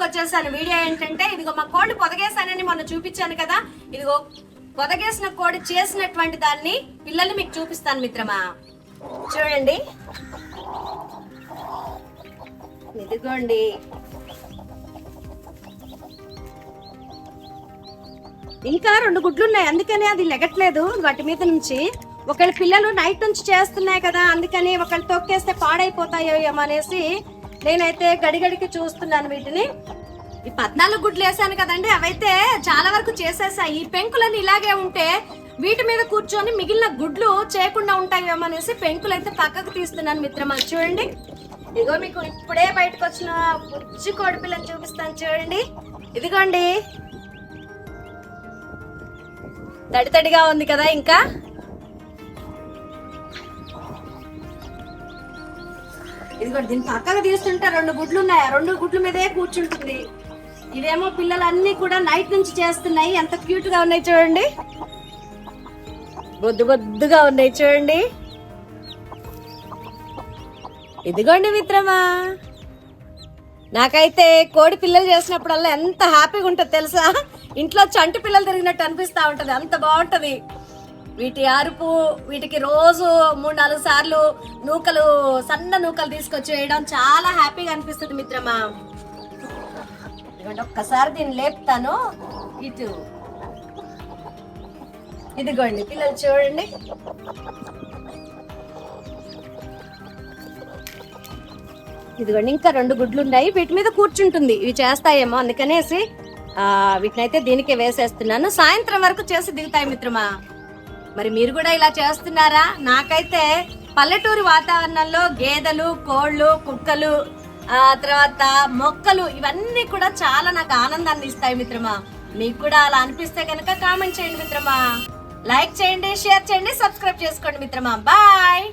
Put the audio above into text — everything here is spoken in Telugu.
ముందుకు వచ్చేసాను వీడియో ఏంటంటే ఇదిగో మా కోడి పొదగేసానని మొన్న చూపించాను కదా. ఇదిగో పొదగేసిన కోడి చేసినటువంటి దాన్ని పిల్లల్ని మీకు చూపిస్తాను మిత్రమా. చూడండి. ఇదిగోండి. ఇంకా రెండు గుడ్లు ఉన్నాయి అందుకని అది లెగట్లేదు వాటి మీద నుంచి. ఒకళ్ళ పిల్లలు నైట్ నుంచి చేస్తున్నాయి కదా అందుకని ఒకళ్ళు తొక్కేస్తే పాడైపోతాయో ఏమో అనేసి నేనైతే గడిగడికి చూస్తున్నాను వీటిని. ఈ పద్నాలుగు గుడ్లు వేసాను కదండి అవైతే చాలా వరకు చేసేసాయి ఈ పెంకులన్నీ ఇలాగే ఉంటే వీటి మీద కూర్చొని మిగిలిన గుడ్లు చేయకుండా ఉంటాయేమో అనేసి పెంకులు అయితే పక్కకు తీస్తున్నాను మిత్రమా. చూడండి. ఇదిగో మీకు ఇప్పుడే బయటకు వచ్చిన బుజ్జి కోడిపిల్లని చూపిస్తాను చూడండి. ఇదిగోండి. తడి తడిగా ఉంది కదా ఇంకా. ఇదిగో దీని పక్కన తీస్తుంటే రెండు గుడ్లు ఉన్నాయి ఆ రెండు గుడ్ల మీదే కూర్చుంటుంది. ఇవేమో పిల్లలన్నీ కూడా నైట్ నుంచి చేస్తున్నాయి. ఎంత క్యూట్గా ఉన్నాయి చూడండి. బొద్దు బొద్దుగా ఉన్నాయి చూడండి. ఇదిగోండి మిత్రమా. నాకైతే కోడి పిల్లలు చేసినప్పుడల్లా ఎంత హ్యాపీగా ఉంటుంది తెలుసా? ఇంట్లో చంటి పిల్లలు తిరిగినట్టు అనిపిస్తా ఉంటుంది. అంత బాగుంటది. వీటి అరుపు వీటికి రోజు మూడు నాలుగు సార్లు నూకలు సన్న నూకలు తీసుకొచ్చి వేయడం చాలా హ్యాపీగా అనిపిస్తుంది మిత్రమా. ఇదిగోండి ఒక్కసారి దీన్ని లేపుతాను. ఇటు. ఇదిగోండి పిల్లలు చూడండి. ఇదిగోండి ఇంకా రెండు గుడ్లు ఉన్నాయి. వీటి మీద కూర్చుంటుంది. ఇవి చేస్తాయేమో అందుకనేసి వీటినైతే దీనికే వేసేస్తున్నాను. సాయంత్రం వరకు చేసి దిగుతాయి మిత్రమా. మరి మీరు కూడా ఇలా చేస్తున్నారా? నాకైతే పల్లెటూరు వాతావరణంలో గేదెలు కోళ్ళు కుక్కలు ఆ తర్వాత మొక్కలు ఇవన్నీ కూడా చాలా నాకు ఆనందాన్ని ఇస్తాయి మిత్రమా. మీకు కూడా అలా అనిపిస్తే కనుక కామెంట్ చేయండి మిత్రమా. లైక్ చేయండి షేర్ చేయండి సబ్స్క్రైబ్ చేసుకోండి మిత్రమా. బాయ్!